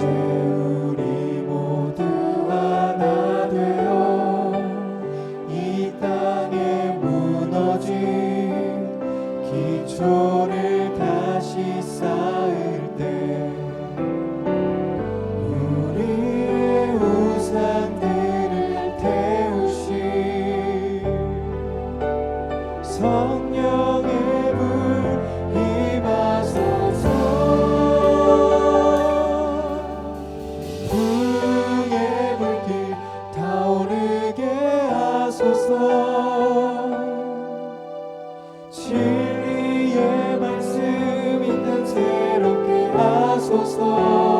이 하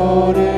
기초를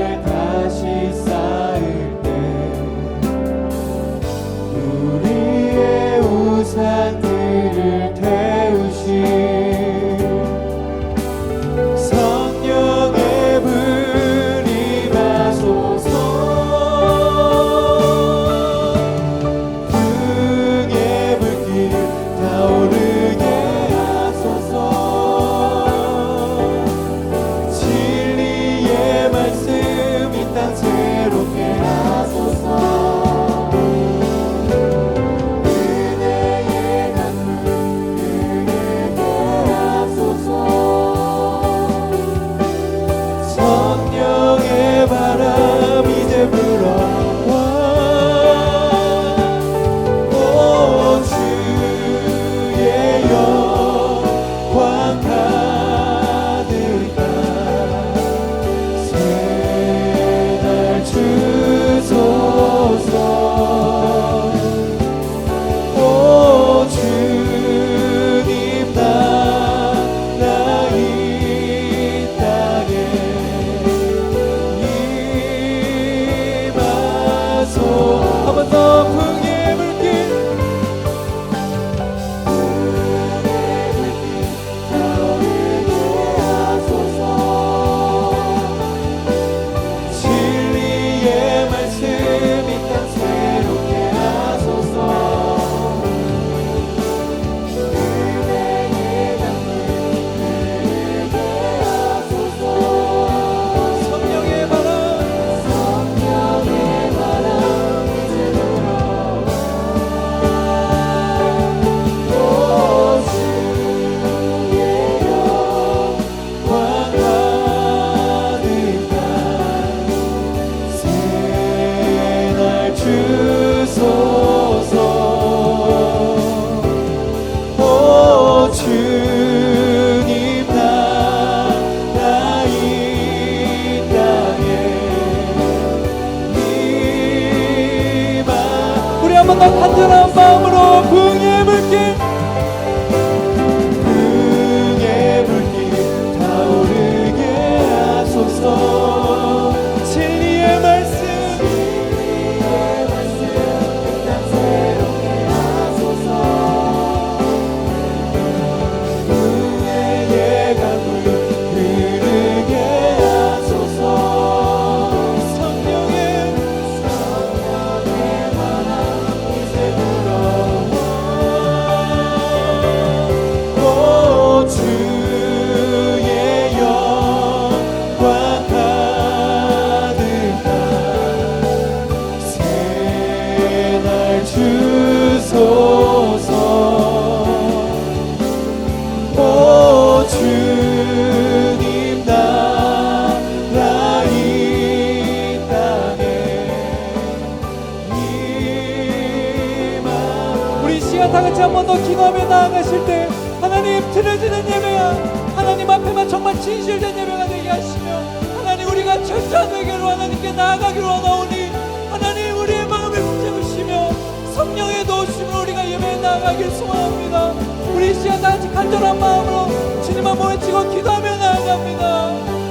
번 더 기도하며 나아가실 때 하나님 드려지는 예배야 하나님 앞에만 정말 진실된 예배가 되게 하시며 하나님 우리가 철저한 회개로 하나님께 나아가기로 원하오니 하나님 우리의 마음을 붙잡으시며 성령의 도우심으로 우리가 예배에 나아가길 소망합니다. 우리 이 시간 다 같이 간절한 마음으로 주님 한번 외치고 기도하며 나아갑니다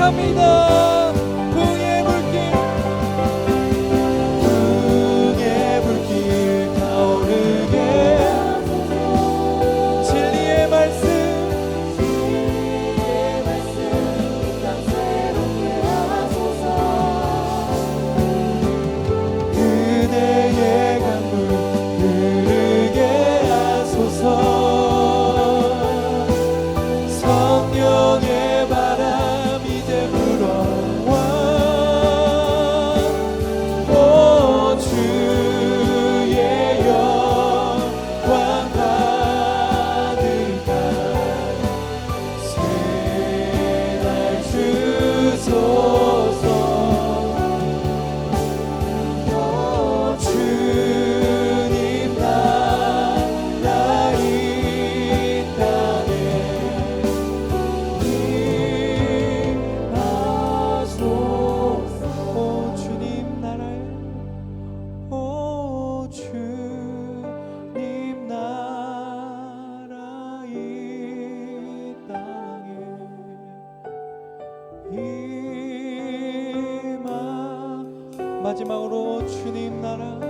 번 마지막으로 주님 나라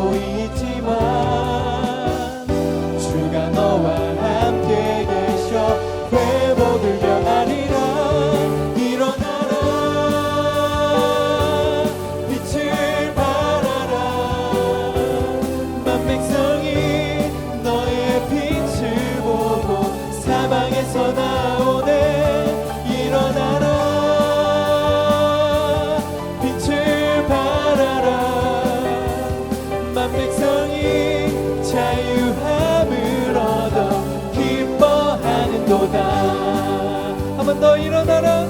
헤 기뻐하는도다 한번 더 일어나라.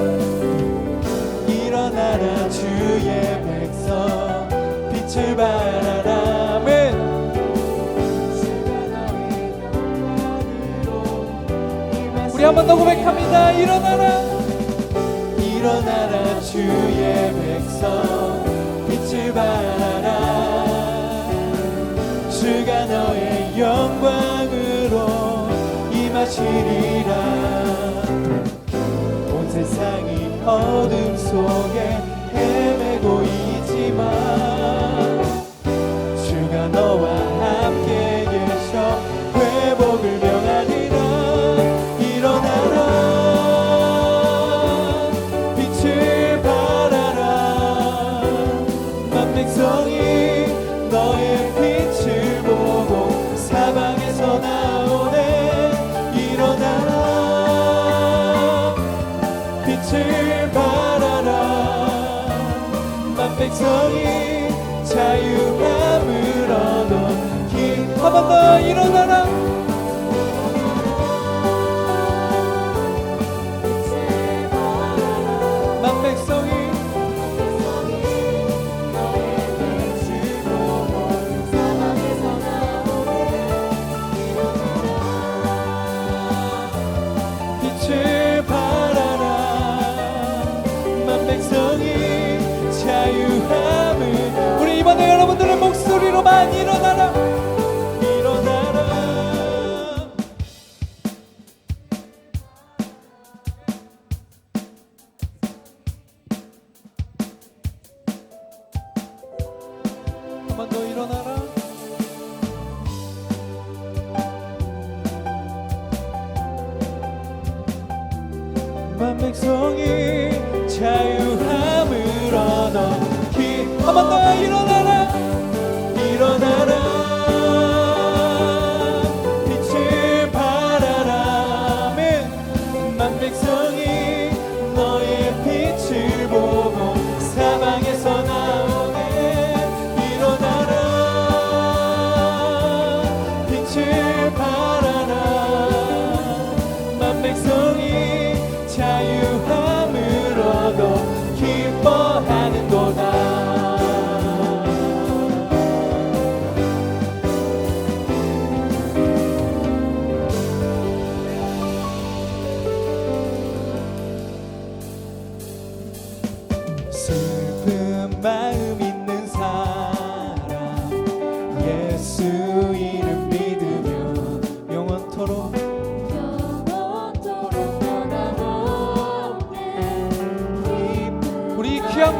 일어나라 주의 백성. 빛을 발하라 우리 한번 더 고백합니다. 일어나라. 일어나라 주의 백성. 빛을 발하라. 주가 너의 영광으로 임하시리라. 온 세상이 어둠 속에 헤매고 있지만 주가 너와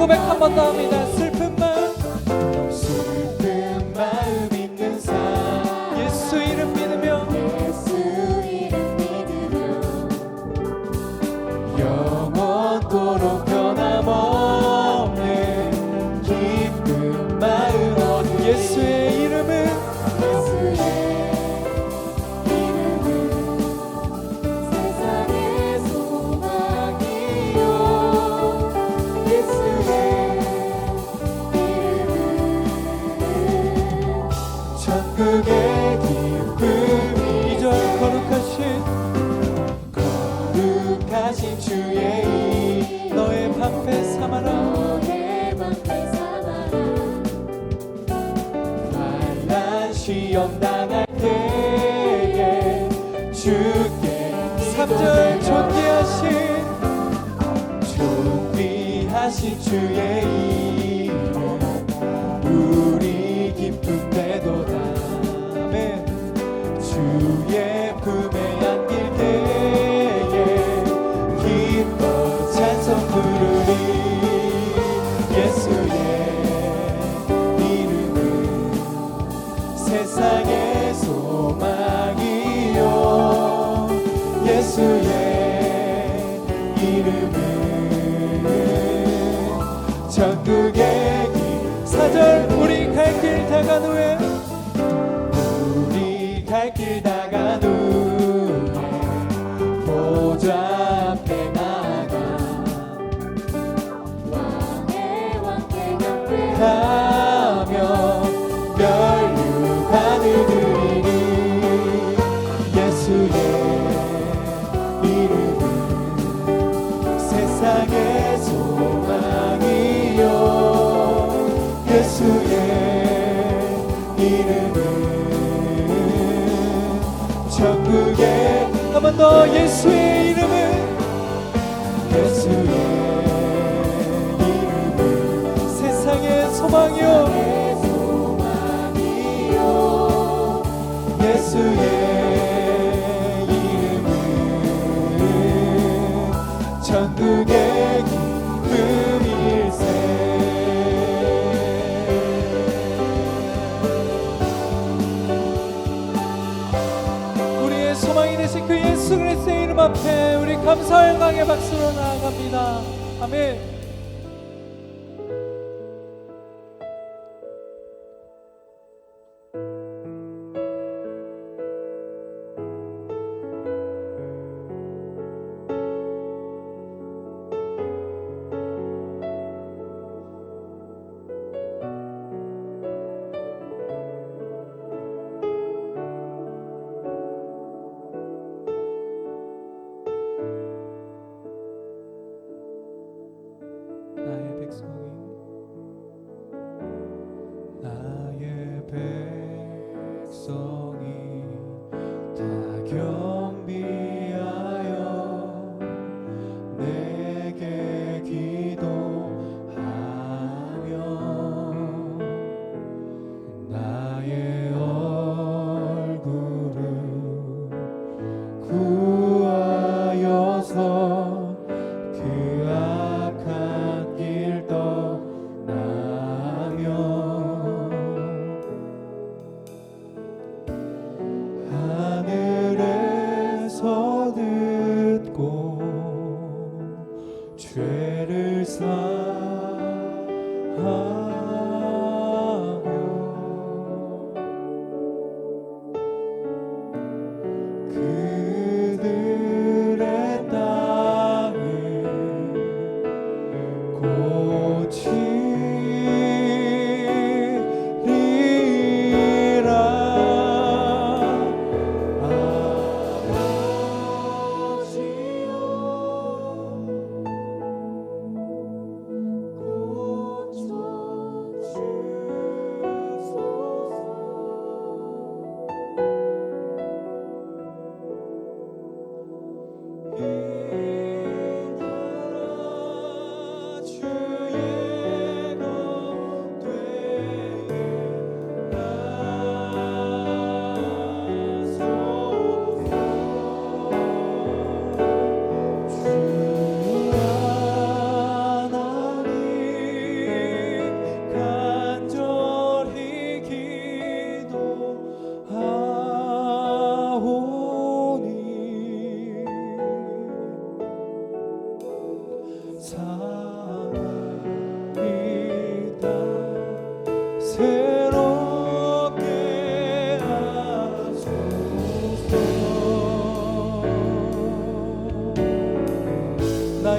고백 한 번 더 합니다. to yeah. estoy en su 그 예수 그리스도의 이름 앞에 우리 감사의 강의 박수로 나아갑니다. 아멘.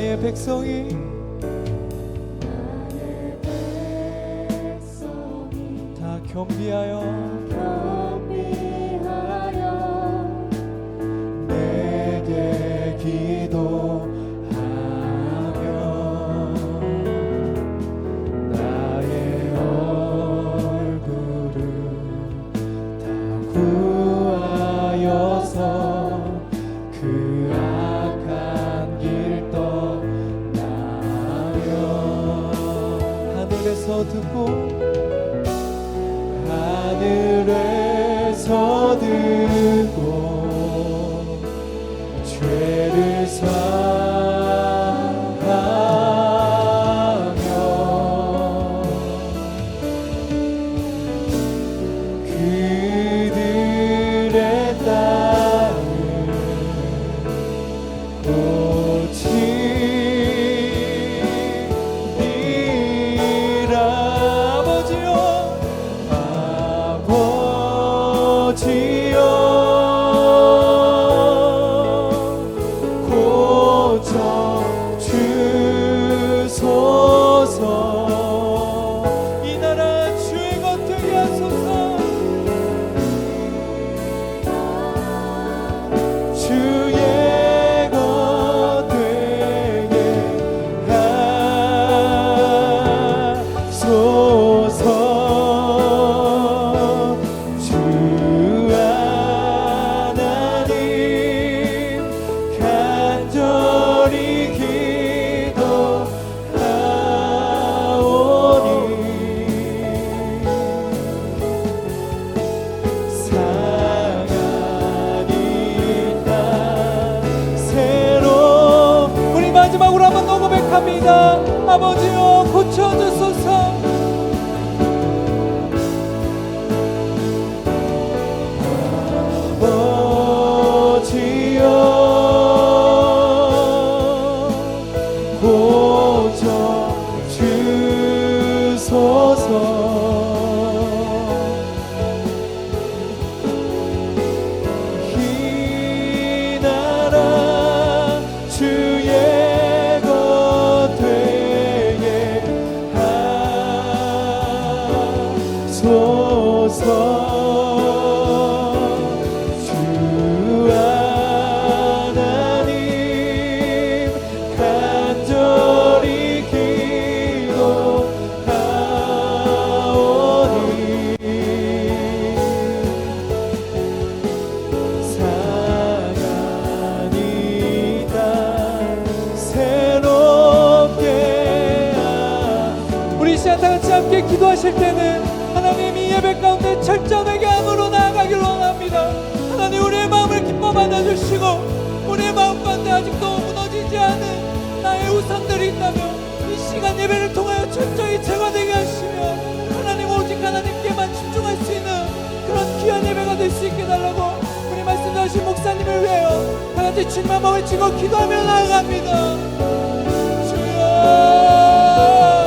나의 백성이 다 겸비하여 죄를 사. 기도하며 나아갑니다.